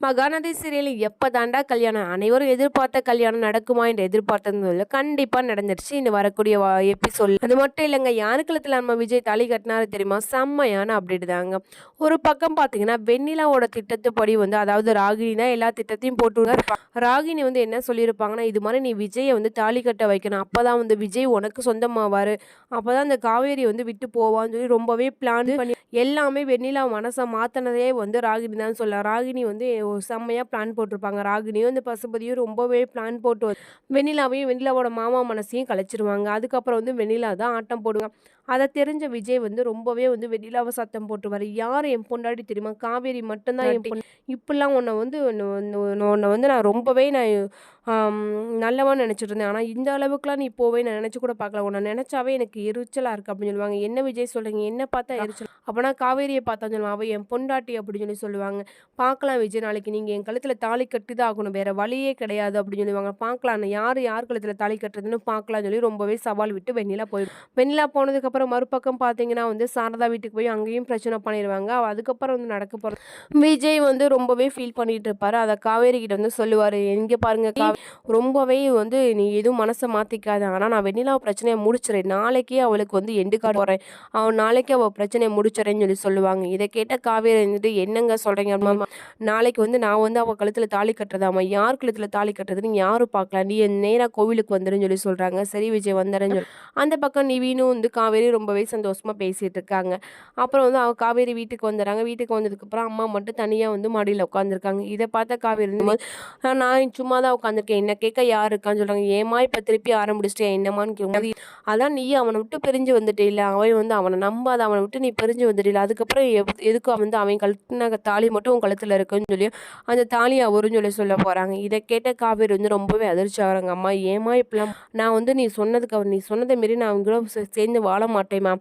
Mahanadi serial எப்போ தாண்டா கல்யாணம்? அனைவரும் எதிர்பார்த்த கல்யாணம் நடக்குமா என்று எதிர்பார்த்தது கண்டிப்பாக நடந்துருச்சு. இன்னும் வரக்கூடிய எபிசோட் அது மட்டும் இல்லைங்க யாருக்களத்தில் நம்ம விஜய் தாலி கட்டினாரு தெரியுமா? செம்மையான அப்டேட் தாங்க. ஒரு பக்கம் பார்த்தீங்கன்னா வெண்ணிலாவோட திட்டத்துப்படி வந்து அதாவது ராகினி தான் எல்லா திட்டத்தையும் போட்டு ராகினி வந்து என்ன சொல்லியிருப்பாங்கன்னா இது மாதிரி நீ விஜயை வந்து தாலி கட்ட வைக்கணும். அப்போ தான் வந்து விஜய் உனக்கு சொந்தமாவார். அப்போ தான் அந்த காவேரி வந்து விட்டு போவான்னு சொல்லி ரொம்பவே பிளான் பண்ணி எல்லாமே வெண்ணிலா மனசை மாற்றினதே வந்து ராகினி தான் சொல்லலாம் ராகினி வந்து செம்மையாக பிளான் போட்டிருப்பாங்க. ராகினியும் இந்த பசுபதியும் ரொம்பவே பிளான் போட்டு வெண்ணிலாவையும் வெண்ணிலாவோட மாமா மனசையும் கலைச்சிருவாங்க. அதுக்கப்புறம் வந்து வெண்ணிலா தான் ஆட்டம் போடுவாங்க. அதை தெரிஞ்ச விஜய் வந்து ரொம்பவே வந்து வெண்ணிலாவை சத்தம் போட்டுருவார். யார் என் பொண்டாடி தெரியுமா? காவேரி மட்டும்தான் என் பொண்ணு இப்படிலாம் உன்னை வந்து உன்னை வந்து நான் ரொம்பவே நான் நல்லவன் நினச்சிட்டு இருந்தேன் ஆனால் இந்த அளவுக்குலாம் நீ போவே நான் நினச்சி கூட பார்க்கல. உன்னை நினச்சாவே எனக்கு எரிச்சலாக இருக்குது அப்படின்னு சொல்லுவாங்க. என்ன விஜய் சொல்கிறீங்க என்ன பார்த்தா எரிச்சல். அப்போனா காவேரியை பார்த்தா சொல்லுவாங்க அவள் என் பொண்டாட்டி அப்படின்னு சொல்லி சொல்லுவாங்க. பார்க்கலாம் விஜய் நாளைக்கு. நீங்கள் என் கழுத்தில் தாலி கட்டி தான் ஆகணும். வேறு வழியே கிடையாது அப்படின்னு சொல்லுவாங்க. பார்க்கலாம் யார் யார் கழுத்தில் தாலி கட்டுறதுன்னு பார்க்கலாம்னு சொல்லி ரொம்பவே சவால் விட்டு வெண்ணிலா போயிடும். வெண்ணிலா போனதுக்கப்புறம் மறுபக்கம் பார்த்தீங்கன்னா வந்து சாரதா வீட்டுக்கு போய் அங்கேயும் பிரச்சனை பண்ணிடுவாங்க. அதுக்கப்புறம் வந்து நடக்க போகிறது விஜய் வந்து ரொம்பவே ஃபீல் பண்ணிட்டு இருப்பாரு. அதை காவேரி கிட்ட வந்து சொல்லுவார். எங்கே பாருங்க காவேரி ரொம்பவே வந்து நீ எதுவும் மனசை மாற்றிக்காத ஆனால் நான் வெண்ணிலா பிரச்சனையை முடிச்சிடறேன் நாளைக்கே அவளுக்கு வந்து எண்டு கார்டு போகிறேன் அவன் நாளைக்கு அவள் பிரச்சனையை முடிச்சிடறேன்னு சொல்லி சொல்லுவாங்க. இதை கேட்ட காவேரி வந்துட்டு என்னங்க சொல்கிறீங்க அம்மா நாளைக்கு வந்து நான் வந்து அவள் கழுத்தில் தாலி கட்டுறதாம்மா யார் கழுத்தில் தாலி கட்டுறதுன்னு யாரும் பார்க்கலாம் நீ நேராக கோவிலுக்கு வந்துடுன்னு சொல்லி சொல்கிறாங்க சரி விஜய் வந்துடுறேன்னு சொல்லி அந்த பக்கம் நிவீனும் வந்து காவேரி ரொம்பவே சந்தோஷமாக பேசிகிட்டு இருக்காங்க. அப்புறம் வந்து அவள் காவேரி வீட்டுக்கு வந்துடுறாங்க வீட்டுக்கு வந்ததுக்கப்புறம் அம்மா மட்டும் தனியாக வந்து மடியில் உட்காந்துருக்காங்க இதை பார்த்தா காவேரி நான் சும்மா தான் உட்காந்துருக்கேன் என்ன கேட்க யார் இருக்கான்னு சொல்கிறாங்க ஏமா இப்போ திருப்பி ஆரம்பிச்சிட்டேன் என்னமான்னு கேட்கும். அதான் நீ அவனை விட்டு பிரிஞ்சு வந்துட்டே அவன் வந்து அவனை நம்பாத அவனை விட்டு நீ பிரிஞ்சு வந்துட்டில்ல அதுக்கப்புறம் எதுக்கு வந்து அவன் கழுத்தின தாலி மட்டும் உன் கழுத்தில் இருக்குன்னு சொல்லி அந்த தாலியை அவருன்னு சொல்லி சொல்ல போகிறாங்க இதை கேட்ட காவேரி வந்து ரொம்பவே அதிர்ச்சி ஆகிறாங்க. அம்மா ஏமா இப்பெல்லாம் நான் வந்து நீ சொன்னதுக்கு அவர் நீ சொன்னதை மாரி நான் அவங்க கூட சேர்ந்து வாழ மாட்டேம்மா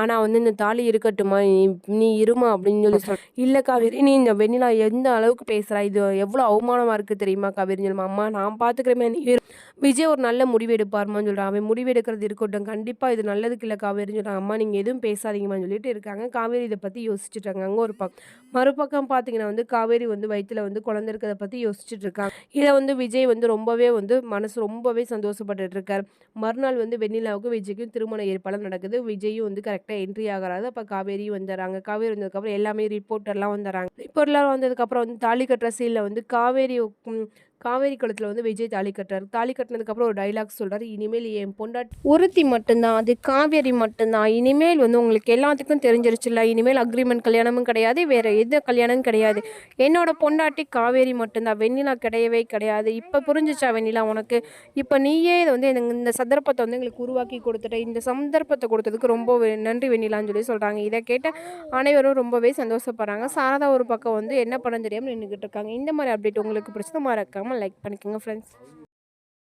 ஆனால் வந்து இந்த தாலி இருக்கட்டுமா நீ நீ இருமா அப்படின்னு சொல்லி சொல் இல்லை காவேரி நீ இந்த வெண்ணிலா எந்த அளவுக்கு பேசுகிறா இது எவ்வளோ அவமானமாக இருக்குது தெரியுமா காவேரின்னு சொல்லுமா. அம்மா நான் பார்த்துக்கிறேமே நீ விஜய் ஒரு நல்ல முடிவு எடுப்பாருமான்னு சொல்கிறான் அவன் முடிவு எடுக்கிறது இருக்கட்டும். கண்டிப்பாக இது நல்லதுக்கு இல்லை காவேரின்னு சொல்கிறாங்க அம்மா நீங்கள் எதுவும் பேசாதீங்கம்மான்னு சொல்லிட்டு இருக்காங்க. காவேரி இதை பற்றி யோசிச்சுட்டு இருக்காங்க அங்கே ஒரு பக்கம் மறுபக்கம் பார்த்தீங்கன்னா வந்து காவேரி வந்து வயிற்றில் வந்து குழந்தை இருக்கிறத பற்றி யோசிச்சுட்டு இருக்காங்க. இதை வந்து விஜய் வந்து ரொம்பவே வந்து மனசு ரொம்பவே சந்தோஷப்பட்டு இருக்கார். மறுநாள் வந்து வெண்ணிலாவுக்கும் விஜய்க்கும் திருமண ஏற்பாடு நடக்குது. விஜயும் வந்து கரெக்டாக என்ட்ரி ஆகிறாரு. அப்போ காவேரியும் வந்துடுறாங்க. காவேரி வந்ததுக்கப்புறம் எல்லாமே ரிப்போர்ட்டர்லாம் வந்துடுறாங்க. ரிப்போர்ட்லாம் வந்ததுக்கப்புறம் வந்து தாலி கட்டுற சீனில் வந்து காவேரி காவேரி குளத்தில் வந்து விஜய் தாலி கட்டுறாரு. தாலி கட்டினதுக்கப்புறம் ஒரு டைலாக் சொல்கிறாரு இனிமேல் என் பொண்டாட்டி ஒருத்தி மட்டும்தான் அது காவேரி மட்டும்தான். இனிமேல் வந்து உங்களுக்கு எல்லாத்துக்கும் தெரிஞ்சிருச்சுல்ல. இனிமேல் அக்ரிமெண்ட் கல்யாணமும் கிடையாது வேறு எந்த கல்யாணமும் கிடையாது. என்னோட பொண்டாட்டி காவேரி மட்டும்தான். வெண்ணிலா கிடையவே கிடையாது. இப்போ புரிஞ்சிச்சா வெண்ணிலா உனக்கு? இப்போ நீயே இதை வந்து இந்த சந்தர்ப்பத்தை வந்து எங்களுக்கு உருவாக்கி கொடுத்துட்ட. இந்த சந்தர்ப்பத்தை கொடுத்ததுக்கு ரொம்ப நன்றி வெண்ணிலான்னு சொல்லி சொல்கிறாங்க இதை கேட்ட அனைவரும் ரொம்பவே சந்தோஷப்படுறாங்க. சாரதா ஒரு பக்கம் வந்து என்ன பண்ண தெரியாமல் நின்றுக்கிட்டு இருக்காங்க. இந்த மாதிரி அப்டேட் உங்களுக்கு பிடிச்சது மறக்காமல் லைக் பண்ணிக்கோங்க ஃப்ரெண்ட்ஸ்